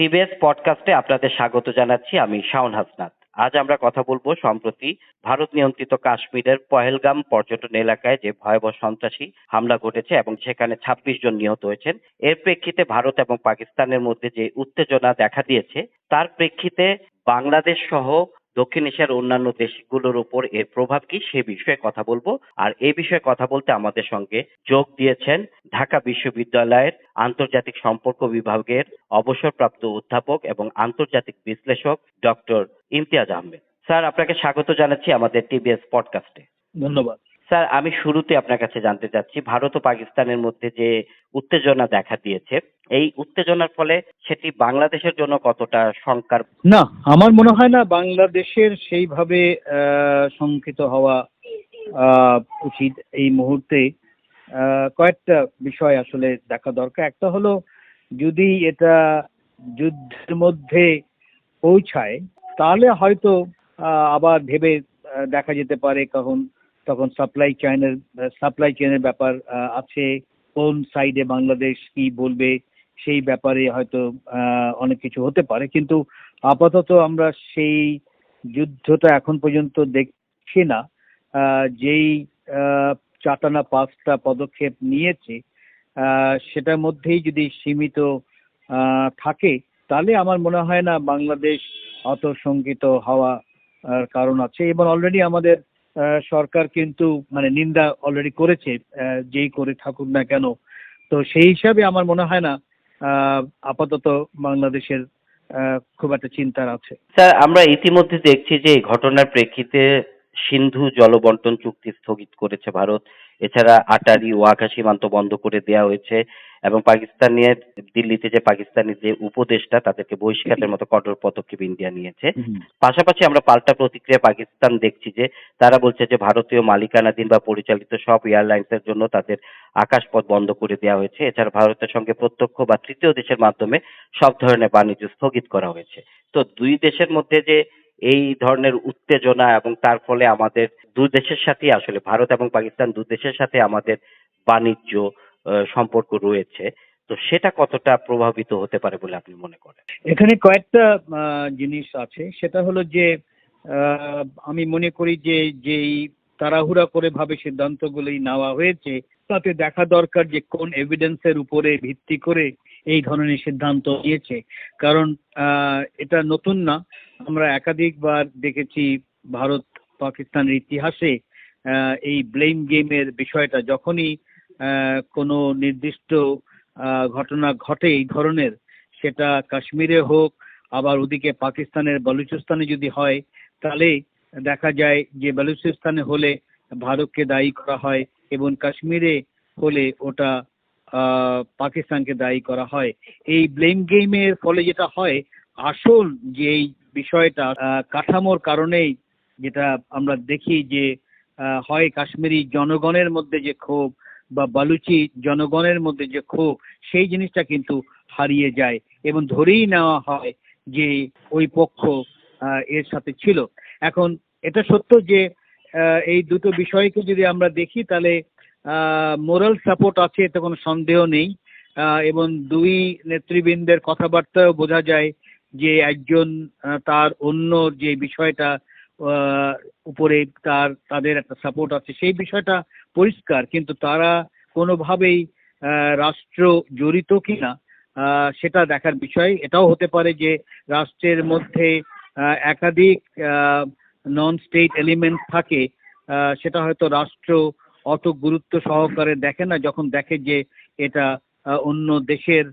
TBS পডকাস্টে আপনাদের স্বাগত জানাচ্ছি আমি শাওন হাসনাত। আজ আমরা কথা বলব সম্প্রতি ভারত নিয়ন্ত্রিত কাশ্মীরের পহেলগাম পর্যটন এলাকায় যে ভয়াবহ সন্ত্রাসী হামলা ঘটেছে এবং সেখানে ছাব্বিশ জন নিহত হয়েছেন, এর প্রেক্ষিতে ভারত এবং পাকিস্তানের মধ্যে যে উত্তেজনা দেখা দিয়েছে, তার প্রেক্ষিতে বাংলাদেশ সহ দক্ষিণ এশিয়ার অন্যান্য দেশগুলোর উপর এর প্রভাব কি সে বিষয়ে কথা বলব। আর এই বিষয়ে কথা বলতে আমাদের সঙ্গে যোগ দিয়েছেন ঢাকা বিশ্ববিদ্যালয়ের আন্তর্জাতিক সম্পর্ক বিভাগের অবসরপ্রাপ্ত অধ্যাপক এবং আন্তর্জাতিক বিশ্লেষক ডক্টর ইমতিয়াজ আহমেদ। স্যার, আপনাকে স্বাগত জানাচ্ছি আমাদের টিবিএস পডকাস্টে। ধন্যবাদ। স্যার, আমি শুরুতে আপনার কাছে জানতে চাচ্ছি, ভারত ও পাকিস্তানের মধ্যে যে উত্তেজনা দেখা দিয়েছে, এই উত্তেজনার ফলে সেটি বাংলাদেশের জন্য কতটা শঙ্কার না, আমার মনে হয় না বাংলাদেশের সেইভাবে শঙ্কিত হওয়া উচিত এই মুহূর্তে। কয়েকটা বিষয় আসলে দেখা দরকার। একটা হলো, যদি এটা যুদ্ধের মধ্যে পৌঁছায়, তাহলে হয়তো আবার ভেবে দেখা যেতে পারে কখন তখন সাপ্লাই চেইনের সাপ্লাই চেইনের ব্যাপার আছে। কোন সাইডে বাংলাদেশ কি বলবে সেই ব্যাপারে হয়তো অনেক কিছু হতে পারে। কিন্তু আপাতত আমরা সেই যুদ্ধটা এখন পর্যন্ত দেখছি না। যেই চাটানা পাঁচটা পদক্ষেপ নিয়েছে সেটার মধ্যেই যদি সীমিত থাকে, তাহলে আমার মনে হয় না বাংলাদেশ অত শঙ্কিত হওয়া কারণ আছে। এবং অলরেডি আমাদের সরকার কিন্তু মানে নিন্দা অলরেডি করেছে যেই করে থাকুক না কেন। তো সেই হিসাবে আমার মনে হয় না আপাতত বাংলাদেশের খুব একটা চিন্তার আছে। স্যার, আমরা ইতিমধ্যে দেখছি যে এই ঘটনার প্রেক্ষিতে সিন্ধু জলবন্টন চুক্তি স্থগিত করেছে ভারত। এছাড়া আটারি ওয়াঘা সীমান্ত বন্ধ করে দেওয়া হয়েছে এবং পাকিস্তানের দিল্লিতে যে পাকিস্তানি যে উপদেষ্টা তাদেরকে বহিষ্কারের মতো কঠোর পদক্ষেপ ইন্ডিয়া নিয়েছে। পাশাপাশি আমরা পাল্টা প্রতিক্রিয়া পাকিস্তান দেখছি যে তারা বলছে যে ভারতীয় মালিকানাধীন বা পরিচালিত সব এয়ারলাইন্সের জন্য তাদের আকাশপথ বন্ধ করে দেওয়া হয়েছে। এছাড়া ভারতের সঙ্গে প্রত্যক্ষ বা তৃতীয় দেশের মাধ্যমে সব ধরনের বাণিজ্য স্থগিত করা হয়েছে। তো দুই দেশের মধ্যে যে এই ধরনের উত্তেজনা এবং তার ফলে আমাদের দু দেশের সাথে আসলে, ভারত এবং পাকিস্তান দু দেশের সাথে আমাদের বাণিজ্য সম্পর্ক রয়েছে। তো সেটা কতটা প্রভাবিত হতে পারে বলে আপনি মনে করেন? এখানে কয়েকটা জিনিস আছে। সেটা হলো যে আমি মনে করি যে, যেই তাড়াহুড়া করে ভাবে সিদ্ধান্তগুলি নেওয়া হয়েছে, তাতে দেখা দরকার যে কোন এভিডেন্সের উপরে ভিত্তি করে এই ধরনের সিদ্ধান্ত নিয়েছে। কারণ এটা নতুন না। আমরা একাধিকবার দেখেছি ভারত পাকিস্তানের ইতিহাসে এই ব্লেম গেমের বিষয়টা। যখনই কোনো নির্দিষ্ট ঘটনা ঘটে এই ধরনের, সেটা কাশ্মীরে হোক, আবার ওদিকে পাকিস্তানের বলুচিস্তানে যদি হয়, তাহলে দেখা যায় যে বলুচিস্তানে হলে ভারতকে দায়ী করা হয় এবং কাশ্মীরে হলে ওটা পাকিস্তানকে দায়ী করা হয়। এই ব্লেম গেমের ফলে যেটা হয়, আসল যে এই বিষয়টা কাঠামোর কারণেই যেটা আমরা দেখি যে হয় কাশ্মীরি জনগণের মধ্যে যে ক্ষোভ বা বালুচি জনগণের মধ্যে যে ক্ষোভ, সেই জিনিসটা কিন্তু হারিয়ে যায় এবং ধরেই নেওয়া হয় যে ওই পক্ষ এর সাথে ছিল। এখন এটা সত্য যে এই দুটো বিষয়কে যদি আমরা দেখি তাহলে মোরাল সাপোর্ট আছে এতে কোনো সন্দেহ নেই। এবং দুই নেতৃবৃন্দের কথাবার্তাও বোঝা যায় যে একজন তার অন্য যে বিষয়টা উপরে তার, তাদের একটা সাপোর্ট আছে, সেই বিষয়টা পরিষ্কার, কিন্তু তারা কোনোভাবেই রাষ্ট্র জড়িত কিনা সেটা দেখার বিষয়। এটাও হতে পারে যে রাষ্ট্রের মধ্যে একাধিক নন স্টেট এলিমেন্ট থাকে সেটা হয়তো রাষ্ট্র অত গুরুত্ব সহকারে দেখে না, যখন দেখে যে এটা অন্য দেশের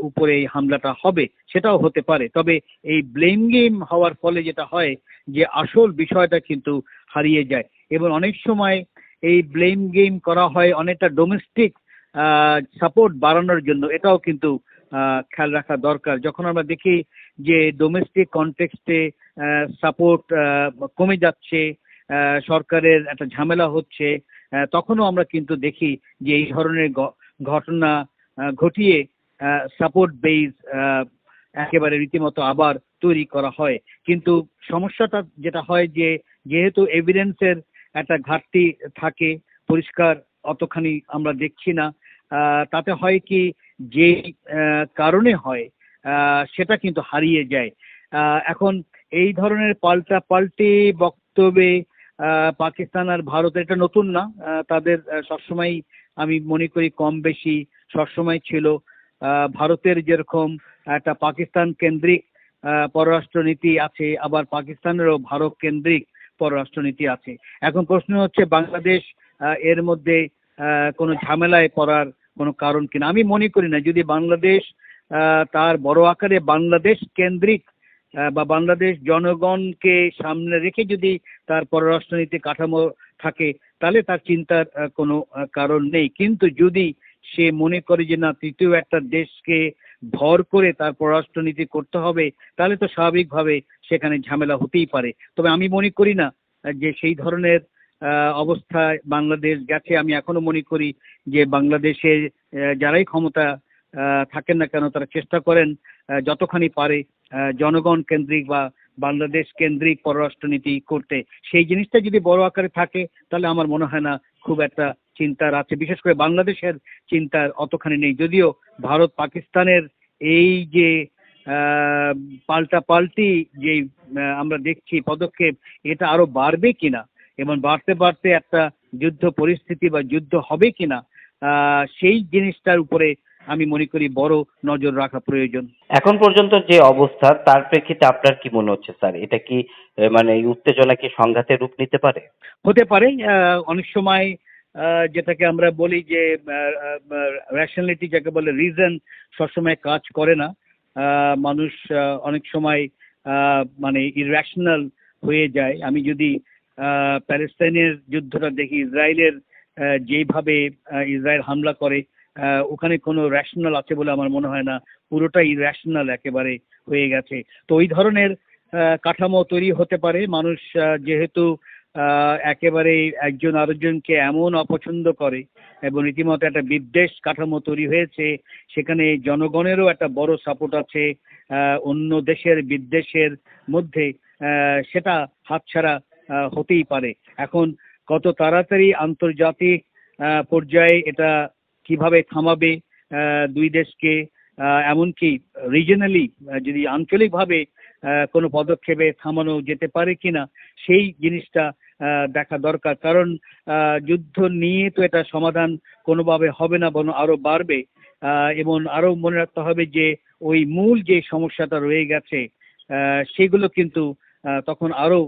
উপরে এই হামলাটা হবে, সেটাও হতে পারে। তবে এই ব্লেম গেম হওয়ার ফলে যেটা হয় যে আসল বিষয়টা কিন্তু হারিয়ে যায়। এবং অনেক সময় এই ব্লেম গেম করা হয় অনেকটা ডোমেস্টিক সাপোর্ট বাড়ানোর জন্য। এটাও কিন্তু খেয়াল রাখা দরকার। যখন আমরা দেখি যে ডোমেস্টিক কনটেক্সটে সাপোর্ট কমে যাচ্ছে সরকারের একটা ঝামেলা হচ্ছে তখনও আমরা কিন্তু দেখি যে এই ধরনের ঘটনা ঘটিয়ে সাপোর্ট বেস একেবারে রীতিমতো আবার তৈরি করা হয়। কিন্তু সমস্যাটা যেটা হয় যে, যেহেতু এভিডেন্সের একটা ঘাটতি থাকে, পরিষ্কার অতখানি আমরা দেখছি না তাতে হয় কি যে কারণে হয় সেটা কিন্তু হারিয়ে যায়। এখন এই ধরনের পাল্টা, পাল্টি বক্তব্যে পাকিস্তান আর ভারত এটা নতুন না তাদের সবসময় আমি মনে করি কম বেশি সবসময় ছিল। ভারতের যেরকম একটা পাকিস্তান কেন্দ্রিক পররাষ্ট্রনীতি আছে, আবার পাকিস্তানেরও ভারত কেন্দ্রিক পররাষ্ট্রনীতি আছে। এখন প্রশ্ন হচ্ছে, বাংলাদেশ এর মধ্যে কোনো ঝামেলায় পড়ার কোনো কারণ কিনা? আমি মনে করি না, যদি বাংলাদেশ তার বড় আকারে বাংলাদেশ কেন্দ্রিক বা বাংলাদেশ জনগণকে সামনে রেখে যদি তার পররাষ্ট্রনীতি কাঠামো থাকে, তাহলে তার চিন্তার কোনো কারণ নেই। কিন্তু যদি সে মনে করে যে, না, তৃতীয় একটা দেশকে ভর করে তার পররাষ্ট্রনীতি করতে হবে, তাহলে তো স্বাভাবিকভাবে সেখানে ঝামেলা হতেই পারে। তবে আমি মনে করি না যে, সেই ধরনের অবস্থায় বাংলাদেশ গেছে। আমি এখনও মনে করি যে, বাংলাদেশে যারাই ক্ষমতা থাকেন না কেন, তারা চেষ্টা করেন যতখানি পারে জনগণ কেন্দ্রিক বা বাংলাদেশ কেন্দ্রিক পররাষ্ট্রনীতি করতে। সেই জিনিসটা যদি বড় আকারে থাকে, তাহলে আমার মনে হয় না খুব একটা চিন্তার আছে। বিশেষ করে বাংলাদেশের চিন্তার অতখানি নেই। যদিও ভারত পাকিস্তানের এই যে পাল্টা পাল্টি যে আমরা দেখছি পদক্ষেপ এটা আরও বাড়বে কিনা এবং বাড়তে বাড়তে একটা যুদ্ধ পরিস্থিতি বা যুদ্ধ হবে কিনা সেই জিনিসটার উপরে আমি মনে করি বড় নজর রাখা প্রয়োজন। এখন পর্যন্ত যে অবস্থা তার প্রেক্ষিতে আপনার কি মনে হচ্ছে স্যার? এটা কি মানে এই উত্তেজনা কি সংঘাতের রূপ নিতে পারে? হতে পারে অনেক সময় যেটাকে আমরা বলি যে রেশনালিটি যাকে বলে রিজন সবসময় কাজ করে না। মানুষ অনেক সময় মানে ইরেশনাল হয়ে যায়। আমি যদি প্যালেস্তাইনের যুদ্ধটা দেখি, ইসরায়েলের যেভাবে ইসরায়েল হামলা করে ওখানে কোনো রেশনাল আছে বলে আমার মনে হয় না। পুরোটাই ইরেশনাল একেবারে হয়ে গেছে। তো ওই ধরনের কাঠামো তৈরি হতে পারে। মানুষ যেহেতু একেবারে একজন আরেকজনকে এমন অপছন্দ করে এবং রীতিমতো একটা বিদ্বেষ কাঠামো তৈরি হয়েছে, সেখানে জনগণেরও একটা বড় সাপোর্ট আছে অন্য দেশের বিদ্বেষের মধ্যে সেটা হাতছাড়া হতেই পারে। এখন কত তাড়াতাড়ি আন্তর্জাতিক পর্যায়ে এটা কীভাবে থামাবে দুই দেশকে এমনকি রিজনালি যদি আঞ্চলিকভাবে কোনো পদক্ষেপে থামানো যেতে পারে কিনা সেই জিনিসটা দেখা দরকার। কারণ যুদ্ধ নিয়ে তো এটা সমাধান কোনোভাবে হবে না, বরং আরও বাড়বে। এবং আরও মনে রাখতে হবে যে, ওই মূল যে সমস্যাটা রয়ে গেছে সেগুলো কিন্তু তখন আরও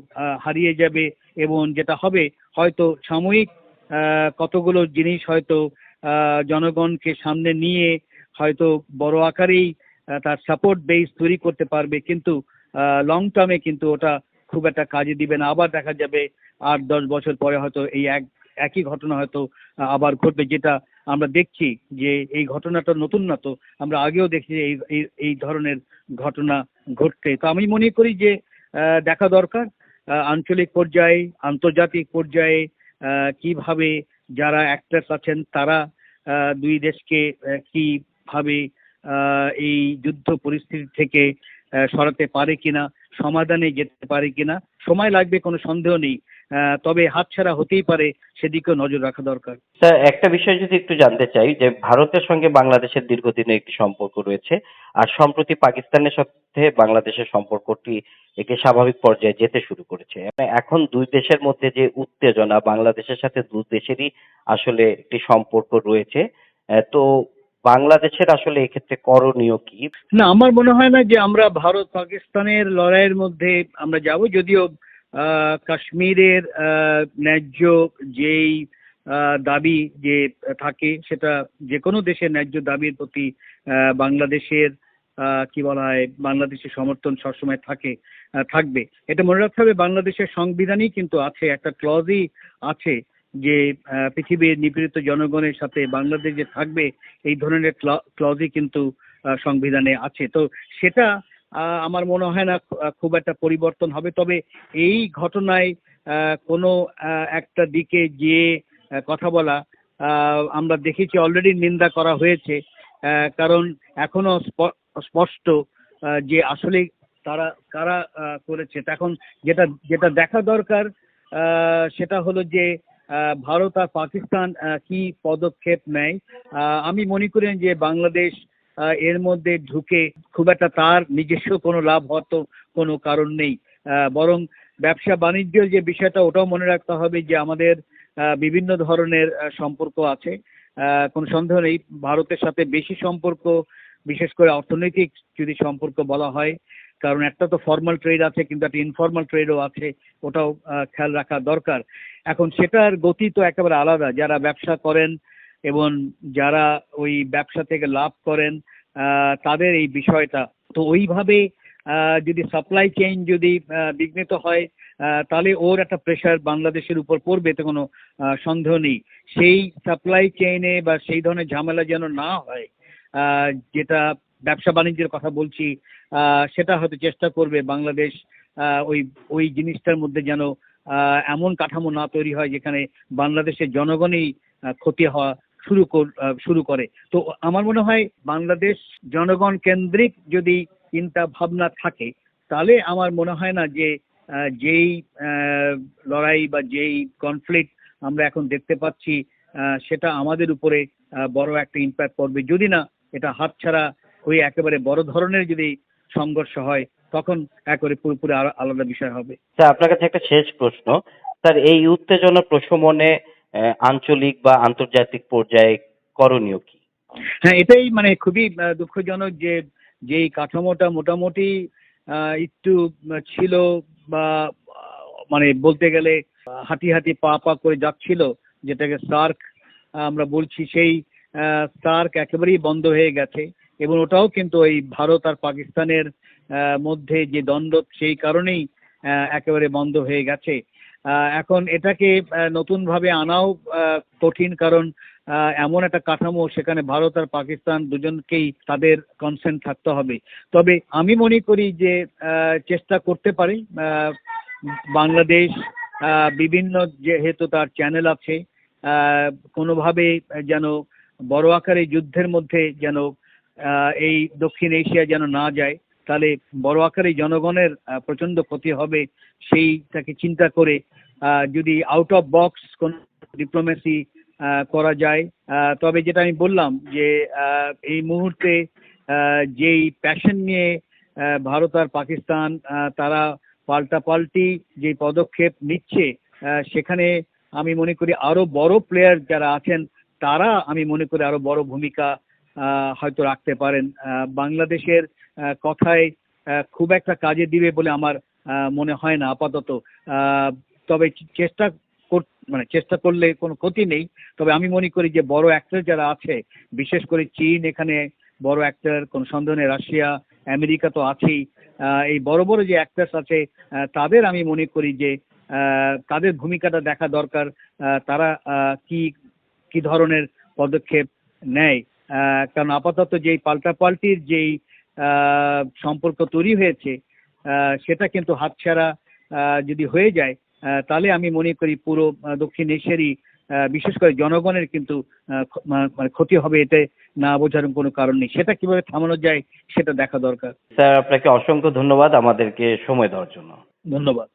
হারিয়ে যাবে এবং যেটা হবে, হয়তো সাময়িক কতগুলো জিনিস হয়তো জনগণকে সামনে নিয়ে হয়তো বড় আকারেই তার সাপোর্ট বেস তৈরি করতে পারবে। কিন্তু লং টার্মে কিন্তু ওটা খুব একটা কাজে দিবে না। আবার দেখা যাবে আট, দশ বছর পরে হয়তো এই এক, একই ঘটনা হয়তো আবার ঘটবে যেটা আমরা দেখছি যে এই ঘটনাটা নতুন না তো। আমরা আগেও দেখছি এই, এই- ধরনের ঘটনা ঘটতে তো আমি মনে করি যে দেখা দরকার আঞ্চলিক পর্যায়ে, আন্তর্জাতিক পর্যায়ে কীভাবে যারা অ্যাক্টার্স আছেন তারা দুই দেশকে কীভাবে এই যুদ্ধ পরিস্থিতি থেকে সরাতে পারে কিনা, সমাধানে যেতে পারে কিনা, সময় লাগবে, কোনো সন্দেহ নেই। তবে হাতছাড়া হতেই পারে, সেদিকেও নজর রাখা দরকার। স্যার, একটা বিষয় যদি একটু জানতে চাই, যে ভারতের সঙ্গে বাংলাদেশের দীর্ঘদিনের একটি সম্পর্ক রয়েছে, আর সম্প্রতি পাকিস্তানের সাথে বাংলাদেশের সম্পর্কটি একটি স্বাভাবিক পর্যায়ে যেতে শুরু করেছে মানে এখন দুই দেশের মধ্যে যে উত্তেজনা, বাংলাদেশের সাথে দুই দেশেরই আসলে একটি সম্পর্ক রয়েছে তো বাংলাদেশের আসলে এক্ষেত্রে করণীয় কি? না, আমার মনে হয় না যে আমরা ভারত পাকিস্তানের লড়াইয়ের মধ্যে আমরা যাব, যদিও কাশ্মীরের ন্যায্য যেই দাবি যে থাকে, সেটা যে কোনো দেশের ন্যায্য দাবির প্রতি বাংলাদেশের কি বলা হয়, বাংলাদেশের সমর্থন সবসময় থাকে থাকবে। এটা মনে রাখতে হবে, বাংলাদেশের সংবিধানই কিন্তু আছে, একটা ক্লজই আছে যে পৃথিবীর নিপীড়িত জনগণের সাথে বাংলাদেশ যে থাকবে, এই ধরনের ক্লজই কিন্তু সংবিধানে আছে। তো সেটা আমার মনে হয় না খুব একটা পরিবর্তন হবে। তবে এই ঘটনায় কোনো একটা দিকে যে কথা বলা আমরা দেখেছি অলরেডি নিন্দা করা হয়েছে কারণ এখনও স্প- স্পষ্ট যে আসলে তারা, কারা করেছে। এখন যেটা যেটা দেখা দরকার সেটা হলো যে ভারত আর পাকিস্তান কি পদক্ষেপ নেয়? আমি মনে করি যে বাংলাদেশ এর মধ্যে ঢুকে খুব একটা তার নিজস্ব কোনো লাভ হতো কোনো কারণ নেই। বরং ব্যবসা বাণিজ্যের যে বিষয়টা, ওটাও মনে রাখতে হবে যে আমাদের বিভিন্ন ধরনের সম্পর্ক আছে। কোনো সন্দেহ নেই, ভারতের সাথে বেশি সম্পর্ক, বিশেষ করে অর্থনৈতিক যদি সম্পর্ক বলা হয় কারণ একটা তো ফর্মাল ট্রেড আছে, কিন্তু একটা ইনফর্মাল ট্রেডও আছে, ওটাও খেয়াল রাখা দরকার। এখন সেটার গতি তো একেবারে আলাদা। যারা ব্যবসা করেন এবং যারা ওই ব্যবসা থেকে লাভ করেন তাদের এই বিষয়টা। তো ওইভাবে যদি সাপ্লাই চেইন যদি বিঘ্নিত হয় তাহলে ওর একটা প্রেশার বাংলাদেশের উপর পড়বে, এতে কোনো সন্দেহ নেই। সেই সাপ্লাই চেইনে বা সেই ধরনের ঝামেলা যেন না হয় যেটা ব্যবসা বাণিজ্যের কথা বলছি সেটা হয়তো চেষ্টা করবে বাংলাদেশ ওই ওই জিনিসটার মধ্যে যেন এমন কাঠামো না তৈরি হয় যেখানে বাংলাদেশের জনগণই ক্ষতি হওয়া শুরু কর- শুরু করে। তো আমার মনে হয় বাংলাদেশ জনগণ কেন্দ্রিক যদি চিন্তা ভাবনা থাকে, তাহলে আমার মনে হয় না যে যেই লড়াই বা যেই কনফ্লিক্ট আমরা এখন দেখতে পাচ্ছি সেটা আমাদের উপরে বড় একটা ইম্প্যাক্ট পড়বে। যদি না, এটা হাতছাড়া হয়ে একেবারে বড় ধরনের যদি সংঘর্ষ হয় তখন একেবারে পুরোপুরি আলা- আলাদা বিষয় হবে। স্যার আপনার কাছে একটা শেষ প্রশ্ন। স্যার এই উত্তেজনা প্রশমনে আঞ্চলিক বা আন্তর্জাতিক পর্যায়ে করণীয় কি? হ্যাঁ এটাই মানে খুবই দুঃখজনক যে যেই কাঠামোটা মোটামুটি আহ, একটু ছিল বা মানে বলতে গেলে হাঁটি হাঁটি পা পা করে যাচ্ছিল যেটাকে সার্ক আমরা বলছি সেই সার্ক একেবারেই বন্ধ হয়ে গেছে। এবং ওটাও কিন্তু ওই ভারত আর পাকিস্তানের মধ্যে যে দ্বন্দ্ব সেই কারণেই একেবারে বন্ধ হয়ে গেছে। এখন এটাকে নতুনভাবে আনাও কঠিন কারণ এমন একটা কাঠামো সেখানে ভারত আর পাকিস্তান দুজনকেই তাদের কনসেন্ট থাকতে হবে। তবে আমি মনে করি যে চেষ্টা করতে পারে বাংলাদেশ বিভিন্ন যেহেতু তার চ্যানেল আছে কোনোভাবে যেন বড় আকারে যুদ্ধের মধ্যে যেন এই দক্ষিণ এশিয়া যেন না যায়, তাহলে বড় আকারে জনগণের প্রচণ্ড ক্ষতি হবে সেইটাকে চিন্তা করে যদি আউট অফ বক্স কোন ডিপ্লোমেসি করা যায় তবে যেটা আমি বললাম যে এই মুহূর্তে যেই প্যাশন নিয়ে ভারত আর পাকিস্তান তারা পাল্টাপাল্টি যে পদক্ষেপ নিচ্ছে সেখানে আমি মনে করি আরও বড় প্লেয়ার যারা আছেন, তারা আমি মনে করি আরও বড় ভূমিকা হয়তো রাখতে পারেন। বাংলাদেশের কথায় খুব একটা কাজে দিবে বলে আমার মনে হয় না আপাতত। তবে চেষ্টা মানে চেষ্টা করলে কোনো ক্ষতি নেই। তবে আমি মনে করি যে বড় অ্যাক্টর যারা আছে, বিশেষ করে চীন, এখানে বড় অ্যাক্টর কোন সন্দেহ নেই, রাশিয়া, আমেরিকা তো আছেই। এই বড় বড় যে অ্যাক্টার্স আছে তাদের আমি মনে করি যে তাদের ভূমিকাটা দেখা দরকার। তারা কি কি ধরনের পদক্ষেপ নেয়? কারণ আপাতত যেই পাল্টাপাল্টির যেই সম্পর্ক তৈরি হয়েছে সেটা কিন্তু হাতছাড়া যদি হয়ে যায় তাহলে আমি মনে করি পুরো দক্ষিণ এশিয়ারই বিশেষ করে জনগণের কিন্তু মানে ক্ষতি হবে এতে না বোঝার কোনো কারণ নেই। সেটা কীভাবে থামানো যায় সেটা দেখা দরকার। স্যার আপনাকে অসংখ্য ধন্যবাদ আমাদেরকে সময় দেওয়ার জন্য। ধন্যবাদ।